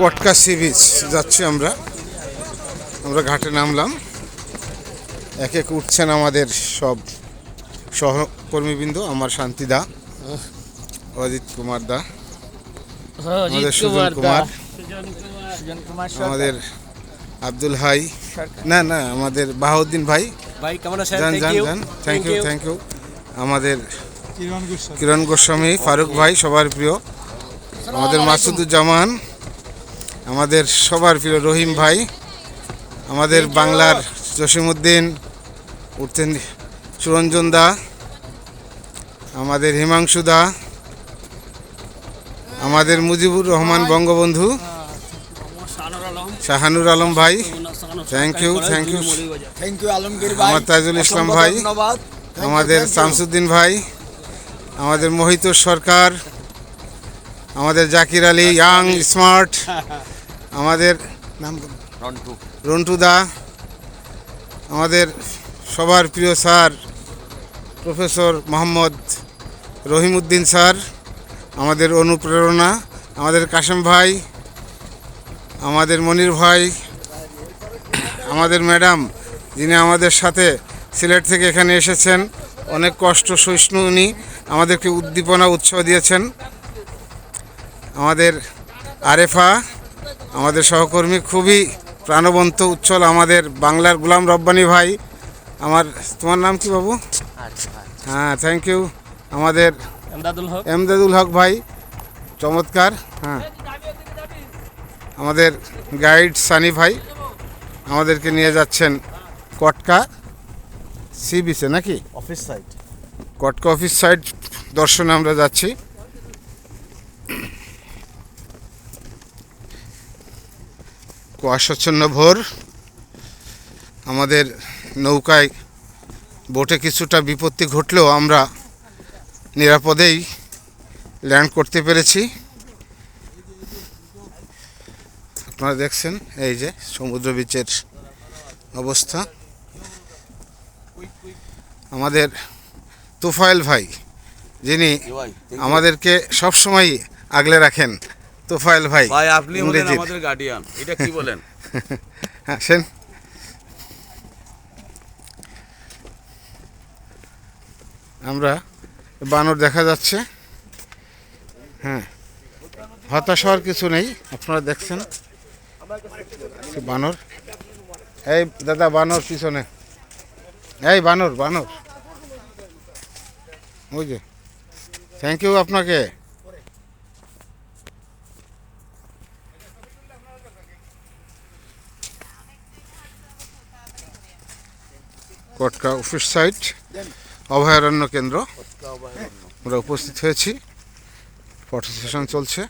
Katka sea beach যাচ্ছি আমরা। আমরা ঘাটে নামলাম। এক এক উঠছেন আমাদের সব সহকর্মীবৃন্দ আমার শান্তিদা অজিত কুমার দা আমাদের সুজন কুমার আমাদের আব্দুল হাই না না আমাদের বাহাউদ্দিন ভাই। ভাই কেমন আছেন? যান থ্যাংক যান থ্যাংক ইউ থ্যাংক ইউ আমাদের কিরণ গোস্বামী ফারুক ভাই সবার প্রিয়। আমাদের মাসুদুজ্জামান আমাদের সবার প্রিয় রহিম ভাই আমাদের বাংলার জসিমউদ্দিন উঠতেন সুরঞ্জন দা আমাদের হিমাংশু দা আমাদের মুজিবুর রহমান বঙ্গবন্ধু শাহানুর আলম। ভাই। Thank you thank you thank you Alamgir ভাই। আমার তাজুল ইসলাম ভাই আমাদের শামসুদ্দিন ভাই আমাদের মোহিত সরকার আমাদের জাকির আলী ইয়াং স্মার্ট আমাদের নাম রন্টু। রন্টু দা আমাদের সবার প্রিয় sir professor Mohammad Rahimuddin sir আমাদের অনুপ্রেরণা আমাদের কাশেম ভাই আমাদের মনির ভাই আমাদের ম্যাডাম যিনি আমাদের সাথে সিলেট থেকে এখানে এসেছেন। অনেক কষ্ট সহিষ্ণু উনি আমাদেরকে উদ্দীপনা উৎসাহ দিয়েছেন। আমাদের আরেফা আমাদের সহকর্মী খুবই প্রাণবন্ত উচ্ছল আমাদের বাংলার গুলাম রব্বানি ভাই। আমার তোমার নাম কি বাবু? হ্যাঁ থ্যাংক ইউ আমাদের এমদাদুল হক। ভাই চমৎকার হ্যাঁ। আমাদের গাইড সানি ভাই আমাদেরকে নিয়ে যাচ্ছেন কটকা সি বিচে নাকি? Office side Kotka office side দর্শনে আমরা যাচ্ছি। কুয়াশাচ্ছন্ন ভোর। আমাদের নৌকায় বোটে কিছুটা বিপত্তি ঘটলেও আমরা নিরাপদেই ল্যান্ড করতে পেরেছি। আপনারা দেখছেন এই যে সমুদ্র বিচের অবস্থা। আমাদের তুফাইল ভাই যিনি আমাদেরকে সবসময় আগলে রাখেন। তোফায়েল ভাই ভাই আপনি হলেন আমাদের গার্ডিয়ান এটা কি বলেন? আসেন। আমরা বানর দেখা যাচ্ছে। হ্যাঁ হতাশ হওয়ার কিছু নেই আপনারা দেখছেন। বানর। এই দাদা বানর পিছনে। এই বানর বানর। ওই যে। থ্যাংক ইউ আপনাকে। কটকা অফিস সাইট অভয়ারণ্য কেন্দ্র। আমরা উপস্থিত হয়েছি। ফটো সেশন চলছে।